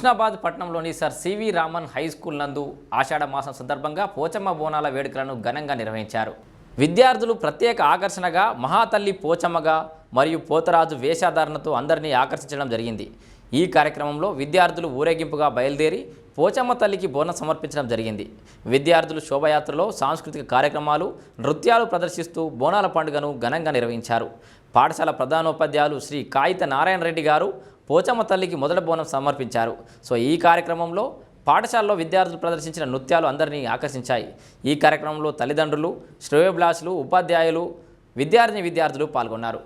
హుస్నాబాద్ పట్టణంలోని sir C V Raman high school నందు ఆషాఢ మాసం సందర్భంగా పోచమ్మ బోనాల వేడుకలను ఘనంగా నిర్వహించారు. విద్యార్థులు ప్రత్యేక ఆకర్షణగా మహాతల్లి పోచమ్మగా మరియు పోతరాజు వేషాధారణతో అందరినీ ఆకర్షించడం జరిగింది. ఈ కార్యక్రమంలో విద్యార్థులు ఊరేగింపుగా బయలుదేరి పోచమ్మ తల్లికి బోనం సమర్పించడం జరిగింది. విద్యార్థులు శోభయాత్రలో సాంస్కృతిక కార్యక్రమాలు నృత్యాలు ప్రదర్శిస్తూ బోనాల పండుగను ఘనంగా నిర్వహించారు. పాఠశాల ప్రధానోపాధ్యాయులు శ్రీ కాయిత నారాయణ రెడ్డి గారు పోచమ్మ తల్లికి మొదటి బోనం సమర్పించారు. సో ఈ కార్యక్రమంలో పాఠశాలలో విద్యార్థులు ప్రదర్శించిన నృత్యాలు అందరినీ ఆకర్షించాయి. ఈ కార్యక్రమంలో తల్లిదండ్రులు శ్రేయోభిలాషులు ఉపాధ్యాయులు విద్యార్థిని విద్యార్థులు పాల్గొన్నారు.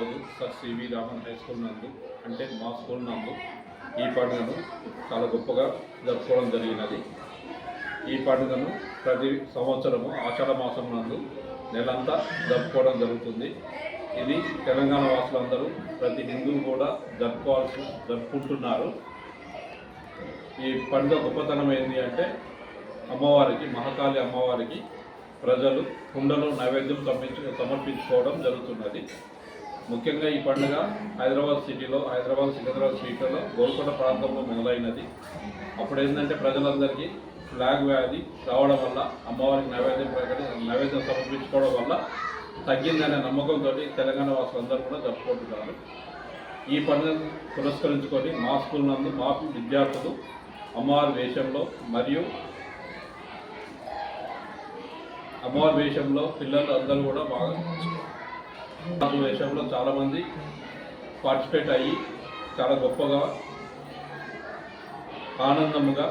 ఈరోజు sir C V Raman high school నందు అంటే మా స్కూల్ నందు ఈ పండుగను చాలా గొప్పగా జరుపుకోవడం జరిగినది. ఈ పండుగను ప్రతి సంవత్సరము ఆషాఢ మాసం నందు నెలంతా జరుపుకోవడం జరుగుతుంది. ఇది తెలంగాణ వాసులందరూ ప్రతి హిందువు కూడా జరుపుకోవాల్సి జరుపుకుంటున్నారు. ఈ పండుగ గొప్పతనం ఏంటి అంటే అమ్మవారికి మహాకాళి అమ్మవారికి ప్రజలు కుండలో నైవేద్యం సమర్పించుకోవడం జరుగుతున్నది. ముఖ్యంగా ఈ పండుగ హైదరాబాద్ సిటీలో హైదరాబాద్ సికింద్రాబాద్ సిటీలో గోల్కొండ ప్రాంతంలో మొదలైనది. అప్పుడు ఏంటంటే ప్రజలందరికీ ఫ్లాగ్ వ్యాధి రావడం వల్ల అమ్మవారికి నైవేద్యం ప్రకటి నైవేద్యం సమర్పించుకోవడం వల్ల తగ్గిందనే నమ్మకంతో తెలంగాణ వాసులందరూ కూడా జరుపుకుంటున్నారు. ఈ పండుగ పురస్కరించుకొని మా స్కూల్ నందు మా విద్యార్థులు అమ్మవారి వేషంలో మరియు అమ్మవారి వేషంలో పిల్లలు అందరూ కూడా బాగా అమ్మవారి చాలామంది పార్టిసిపేట్ అయ్యి చాలా గొప్పగా ఆనందముగా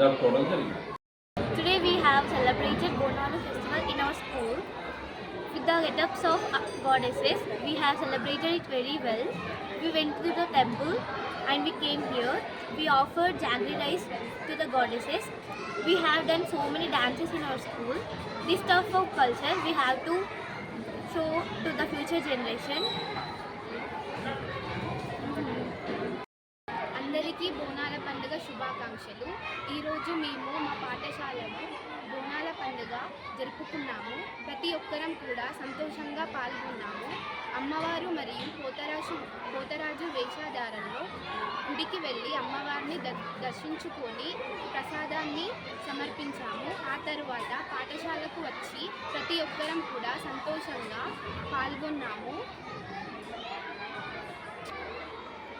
జరుపుకోవడం జరిగింది Today we have celebrated Bonalu festival in our school with the get-ups of uh, goddesses. We have celebrated it very well. We went to the temple and we came here. We offered jaggery rice to the goddesses. We have done so many dances in our school. This stuff of culture we have to show to the future generation. అందరికీ బోనాల పండుగ శుభాకాంక్షలు ఈరోజు మేము మా పాఠశాలలో జరుపుకున్నాము. ప్రతి ఒక్కరం కూడా సంతోషంగా పాల్గొన్నాము. అమ్మవారు మరియు పోతరాజు పోతరాజు వేషధారణలో గుడికి వెళ్ళి అమ్మవారిని ద దర్శించుకొని ప్రసాదాన్ని సమర్పించాము. ఆ తరువాత పాఠశాలకు వచ్చి ప్రతి ఒక్కరం కూడా సంతోషంగా పాల్గొన్నాము.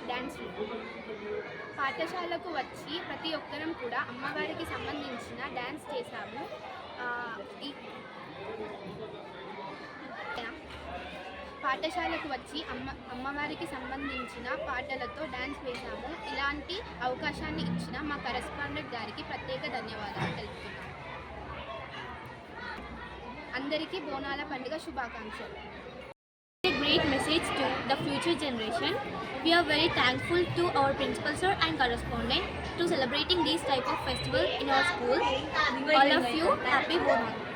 డ్యాన్స్ పాఠశాలకు వచ్చి ప్రతి ఒక్కరం కూడా అమ్మవారికి సంబంధించిన డ్యాన్స్ చేశాము. పాఠశాలకు వచ్చి అమ్మ అమ్మవారికి సంబంధించిన పాటలతో డ్యాన్స్ వేశాము. ఇలాంటి అవకాశాన్ని ఇచ్చిన మా కరెస్పాండెంట్ గారికి ప్రత్యేక ధన్యవాదాలు తెలుపుతున్నాను. అందరికీ బోనాల పండుగ శుభాకాంక్షలు. A great message to the future generation. We are very thankful to our principal sir and correspondent to celebrating these type of festival in our school. All of you, happy Bonal.